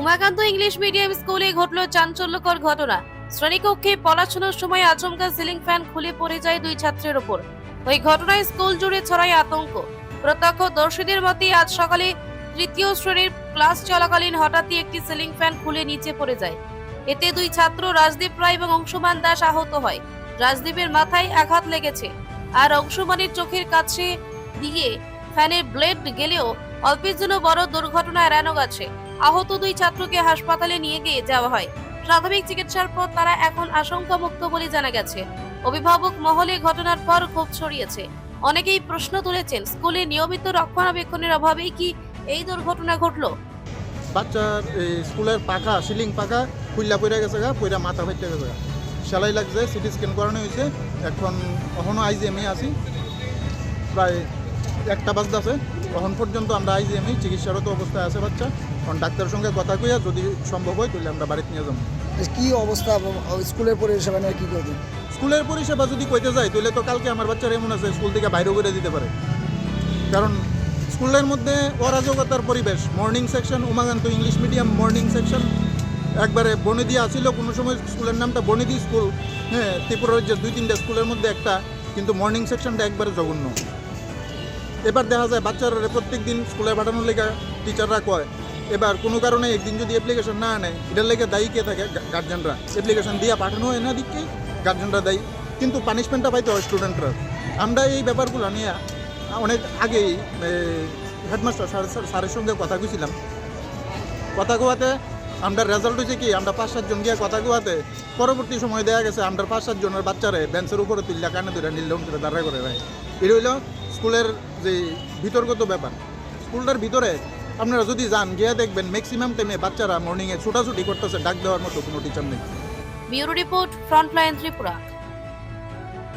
Umakanta English medium স্কুলে ঘটল চাঞ্চল্যকর ঘটনা। শ্রেণীকক্ষে পড়াশোনার সময় আচমকা সিলিং ফ্যান খুলে পড়ে যায় দুই ছাত্রের ওপর। ওই ঘটনায় স্কুল জুড়ে ছড়ায় আতঙ্ক। প্রত্যক্ষদর্শীদের মতে, আজ সকালে তৃতীয় শ্রেণির ক্লাস চলাকালীন হঠাৎই একটি সিলিং ফ্যান খুলে নিচে পড়ে যায়। এতে দুই ছাত্র রাজদীপ রায় এবং অংশুমান দাস আহত হয়। রাজদীপের মাথায় আঘাত লেগেছে আর অংশুমানের চোখের কাছে দিয়ে ফ্যানের ব্লেড গেলেও অল্পের জন্য বড় দুর্ঘটনা এড়ানো গেছে। আহত দুই ছাত্রকে হাসপাতালে নিয়ে গিয়ে যাওয়া হয়। প্রাথমিক চিকিৎসার পর তারা এখন আশঙ্কামুক্ত বলে জানা গেছে। অভিভাবক মহলে ঘটনার পর ক্ষোভ ছড়িয়েছে। অনেকেই প্রশ্ন তুলেছেন, স্কুলে নিয়মিত রক্ষণাবেক্ষণের অভাবেই কি এই দুর্ঘটনা ঘটলো? বাচ্চার স্কুলের পাখা, সিলিং পাখা খুললা পড়ে গেছে গা, পইরা মাথা ফাইটে গেছে গা। সেলাই লাগছে, সিটি স্ক্যান করানো হয়েছে। এখন এখনও আইজিএমে আছি। প্রায় একটা বাজতে আছে। তখন পর্যন্ত আমরা আইজিএমে চিকিৎসারত অবস্থায় আছে বাচ্চা। কারণ ডাক্তারের সঙ্গে কথা কইয়া যদি সম্ভব হয় তাহলে আমরা বাড়িতে নিয়ে যাব। কি অবস্থা? স্কুলের পরিষেবা নিয়ে কি করবেন? স্কুলের পরিষেবা যদি কইতে যায় তাহলে তো কালকে আমার বাচ্চার এমন আছে স্কুল থেকে বাইরে করে দিতে পারে। কারণ স্কুলের মধ্যে অরাজকতার পরিবেশ। Morning section Umakanta English medium morning section. একবারে বনে বনেদি আছিল কোনো সময় স্কুলের নামটা বনে বনেদি স্কুল। হ্যাঁ ত্রিপুরা রাজ্যের দুই তিনটা স্কুলের মধ্যে একটা কিন্তু মর্নিং সেকশনটা একবারে জঘন্য। এবার দেখা যায় বাচ্চারা প্রত্যেক দিন স্কুলে পাঠানোর লেগে টিচাররা কয়, এবার কোনো কারণে একদিন যদি অ্যাপ্লিকেশন না আনে এটার লেগে দায়ী কে থাকে? গার্জেনরা অ্যাপ্লিকেশন দিয়ে পাঠানো হয় না দিককে গার্জেনরা দায়ী। কিন্তু পানিশমেন্টটা পাইতে হয় স্টুডেন্টরা আমরা এই ব্যাপারগুলো নিয়ে অনেক আগেই হেডমাস্টার স্যারের সঙ্গে কথা কইছিলাম। কথা কোয়াতে আমরা রেজাল্ট হয়েছে কি, আমরা পাঁচ সাতজন গিয়ে কথা কোয়াতে পরবর্তী সময় দেখা গেছে, আমরা পাঁচ সাতজনের বাচ্চারে বেঞ্চের উপরে তুললা কানে ধরে নীলন করে দাঁড়ায় করে রায় এটা হইল স্কুলের যে বিতর্কত ব্যাপার, স্কুলটার ভিতরে আপনারা যদি যান, গিয়ে দেখবেন ম্যাক্সিমাম টাইমে বাচ্চারা মর্নিংয়ে ছোটাছুটি করতেছে, ডাক দেওয়ার মতো কোনো টিচার নেই। Bureau report, frontline Tripura.